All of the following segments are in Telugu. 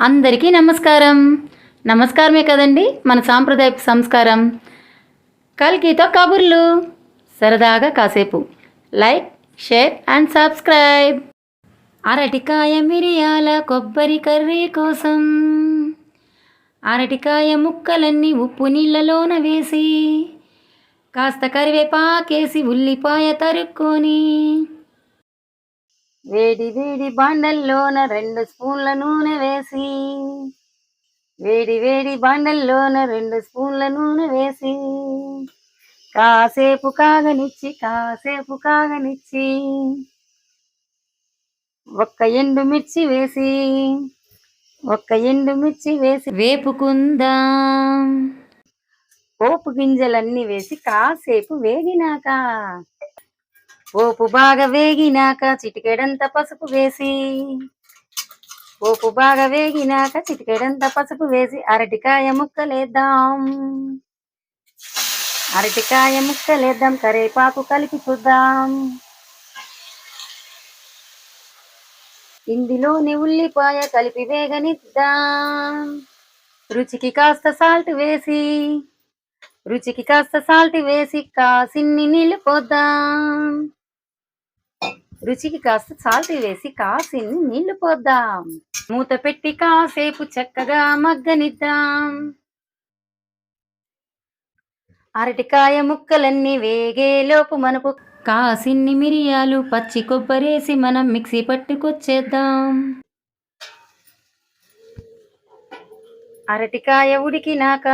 అందరికీ నమస్కారం. నమస్కారమే కదండి మన సాంప్రదాయ సంస్కారం. కల్కితో కబుర్లు. సరదాగా కాసేపు. Like share and subscribe. అరటికాయ మిరియాల కొబ్బరి కర్రీ కోసం. అరటికాయ ముక్కలన్నీ ఉప్పు నీళ్ళలోన వేసి కాస్త కరివేపాకేసి ఉల్లిపాయ తరుక్కొని వేడి వేడి బాండల్లోన రెండు స్పూన్ల నూనె వేసి. వేడి వేడి బాండల్లోన రెండు స్పూన్ల నూనె వేసి. కాసేపు కాగనిచ్చి కాసేపు కాగనిచ్చి. ఒక్క ఎండు మిర్చి వేసి ఒక్క ఎండు మిర్చి వేసి. వేపుకుందాం. పోపు గింజలన్నీ వేసి కాసేపు వేగినాక పోపు బాగా వేగినాక చిటికెడంత పసుపు వేసి పోపు బాగా వేగినాక చిటికెడంత పసుపు వేసి అరటికాయ ముక్కలేద్దాం. అరటికాయ ముక్కలేద్దాం కరేపాకు కలిపి చూద్దాం. ఇందులోని ఉల్లిపాయ కలిపి వేగనిద్దాం రుచికి కాస్త సాల్ట్ వేసి రుచికి కాస్త సాల్ట్ వేసి కాసిన్ని నీళ్ళు పోద్దాం. రుచికి కాస్త సాల్ట్ వేసి కాసిన్ని నీళ్ళు పోద్దాం. మూత పెట్టి కాసేపు చక్కగా మగ్గనిద్దాం. అరటికాయ ముక్కలన్నీ వేగేలోపు మనకు కాసిన్ని మిరియాలు పచ్చి కొబ్బరేసి మనం మిక్సీ పట్టుకొచ్చేద్దాం. అరటికాయ ఉడికినాక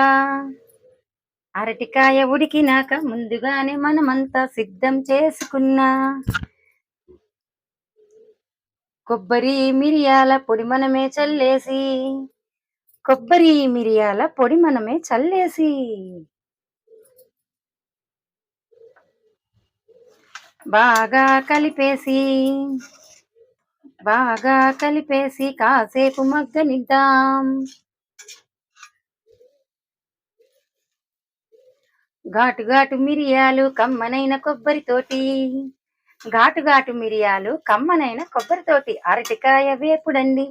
అరటికాయ ఉడికినాక ముందుగానే మనమంతా సిద్ధం చేసుకున్నా. కొబ్బరి మిరియాల పొడి మనమే చల్లేసి కొబ్బరి మిరియాల పొడి మనమే చల్లేసి. బాగా కలిపేసి బాగా కలిపేసి కాసేపు మగ్గనిద్దాం. ఘాటు ఘాటు మిరియాలు కమ్మనైన కొబ్బరితోటి ఘాటు ఘాటు మిరియాలు కమ్మనైన కొబ్బరితోటి అరటికాయ వేపుడండి.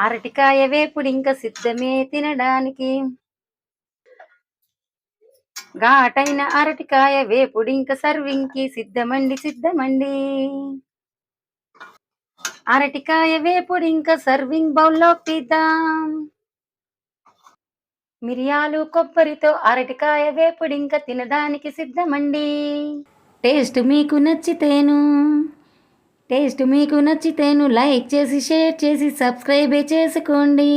అరటికాయ వేపుడు ఇంకా సిద్ధమే తినడానికి. ఘాటైన అరటికాయ వేపుడు ఇంకా సర్వింగ్కి సిద్ధమండి సిద్ధమండి. అరటికాయ వేపుడు ఇంకా సర్వింగ్ బౌల్లో తీద్దాం మిరియాలు కొబ్బరితో అరటికాయ వేపుడు ఇంకా తినడానికి సిద్ధమండి. టేస్ట్ మీకు నచ్చితేను. టేస్ట్ మీకు నచ్చితేను లైక్ చేసి షేర్ చేసి సబ్స్క్రైబే చేసుకోండి.